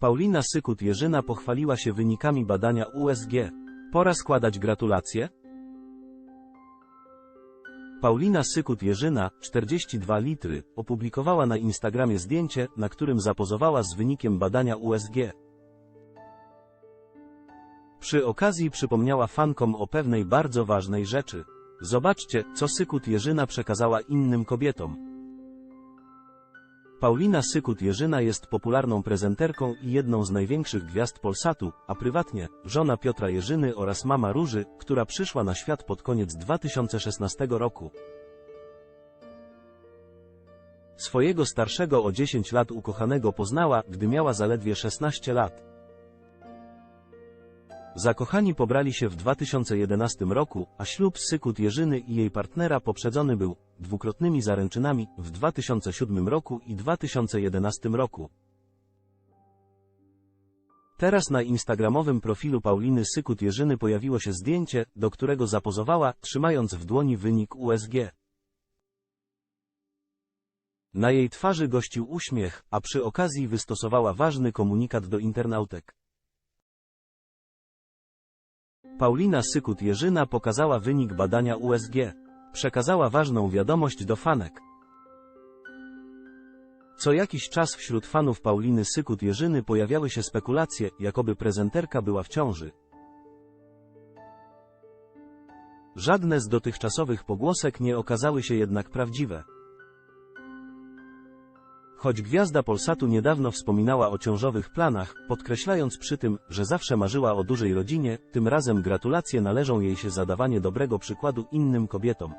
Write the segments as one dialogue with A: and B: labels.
A: Paulina Sykut-Jerzyna pochwaliła się wynikami badania USG. Pora składać gratulacje? Paulina Sykut-Jerzyna, 42 litry, opublikowała na Instagramie zdjęcie, na którym zapozowała z wynikiem badania USG. Przy okazji przypomniała fankom o pewnej bardzo ważnej rzeczy. Zobaczcie, co Sykut-Jerzyna przekazała innym kobietom. Paulina Sykut-Jerzyna jest popularną prezenterką i jedną z największych gwiazd Polsatu, a prywatnie, żona Piotra Jerzyny oraz mama Róży, która przyszła na świat pod koniec 2016 roku. Swojego starszego o 10 lat ukochanego poznała, gdy miała zaledwie 16 lat. Zakochani pobrali się w 2011 roku, a ślub Sykut Jerzyny i jej partnera poprzedzony był dwukrotnymi zaręczynami w 2007 roku i 2011 roku. Teraz na instagramowym profilu Pauliny Sykut Jerzyny pojawiło się zdjęcie, do którego zapozowała, trzymając w dłoni wynik USG. Na jej twarzy gościł uśmiech, a przy okazji wystosowała ważny komunikat do internautek. Paulina Sykut-Jerzyna pokazała wynik badania USG. Przekazała ważną wiadomość do fanek. Co jakiś czas wśród fanów Pauliny Sykut-Jerzyny pojawiały się spekulacje, jakoby prezenterka była w ciąży. Żadne z dotychczasowych pogłosek nie okazały się jednak prawdziwe. Choć gwiazda Polsatu niedawno wspominała o ciążowych planach, podkreślając przy tym, że zawsze marzyła o dużej rodzinie, tym razem gratulacje należą jej się za dawanie dobrego przykładu innym kobietom.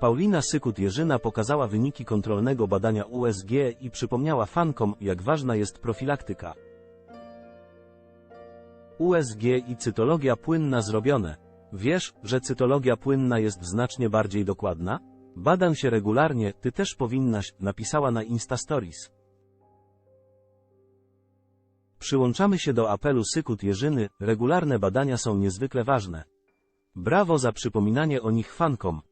A: Paulina Sykut-Jerzyna pokazała wyniki kontrolnego badania USG i przypomniała fankom, jak ważna jest profilaktyka. USG i cytologia płynna zrobione. Wiesz, że cytologia płynna jest znacznie bardziej dokładna? Badam się regularnie, ty też powinnaś, napisała na Insta Stories. Przyłączamy się do apelu Sykut Jerzyny, regularne badania są niezwykle ważne. Brawo za przypominanie o nich fankom.